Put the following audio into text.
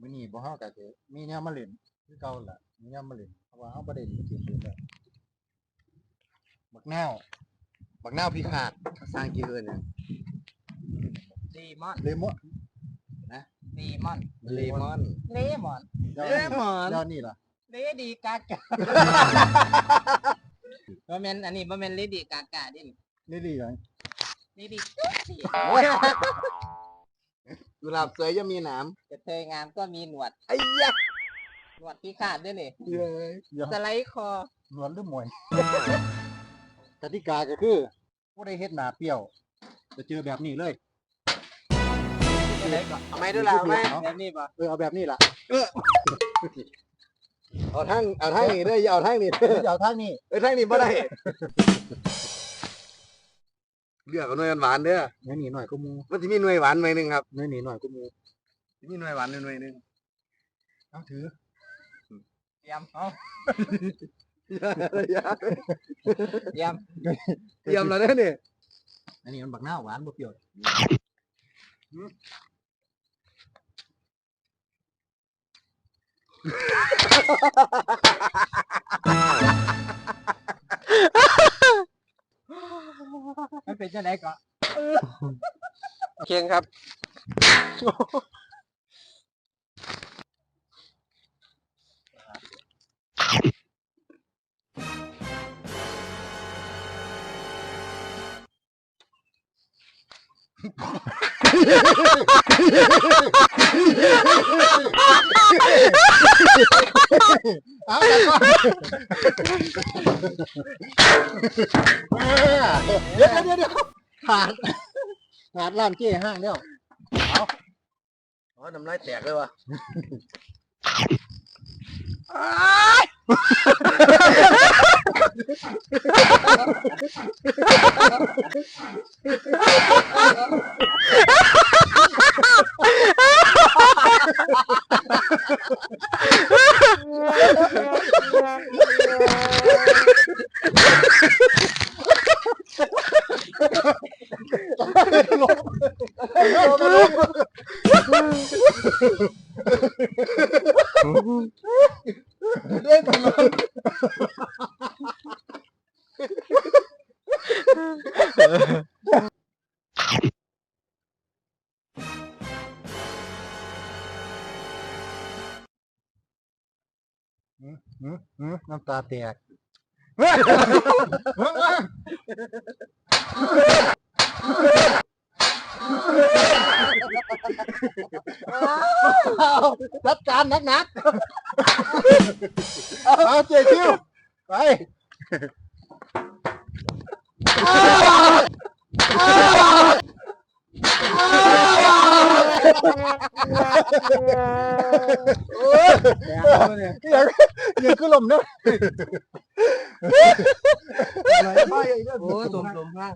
มื้อนี้บ่เฮาก็สิมีแนวมาเล่นคือเก่าล่ะมีแนวมาเล่นเพราะว่าเฮาบ่ได้เล่นเกมเล่นแล้วบักแนวบักหน้าวพี่ขาดภาษาอังกฤษเอิ้นหยังดีมอนเลมอนดีมอนเลมอนเลมอนเลมอนแล้วนี่ล่ะเลดีกากาบ่แม่นอันนี้บ่แม่นเลดีกากาดินี่ดีหยังเลดีกุ หลาบสวยจะมีหนามกระเทยงามก็มีหนวด ไอ้ยะหนวดพิขาดด้วยนี่เย้ยเดี๋ยวสไลด์คอ หนวดหรือหมวยกติกาก็คือผู้ใดเฮ็ดหน้าเปรี้ยว จะเจอแบบนี้เลยสไลด์ก่อนเอาไหมด้วยล่ะเอาไหมแบบนี้บ่เออเอาแบบนี้ล่ะเอาทั้งเอาทั้งนี้เด้ออย่าเอาทั้งนี้เด้อเดี๋ยวเอาทางนี้เอ้ยทั้งนี้บ่ได้ เลือกเอาหน่วยหวานๆเด้อเนื้อหนีหน่อยก็มูมันสิมีหน่วยหวานหน่วยหนึงครับเนื้อหนีหน่อยก็มูสิมีหน่วยหวานหน่วยหนึงเอาถือเตรียมเอาอย่าเตรียมเตรียมแล้วเด้อนี่อันนี้มันบักหน้าวหวานบ่เปรี้ยว มันเป็นจังไดก่อนเคียงครับ เอาแต่ก่อนเดี๋ยวเดี๋ยวเดี๋ยวขาดขาดร้านเจ๊ห้างแล้วอ๋อน้ำลายแตกเลยวะ Ay, perdón. หืมหืมน้ำตาแตกเอารับการนักนักๆเอาเจ๊คิวไป ยังยังคือลมเนอะโอ้ยสมสมมาก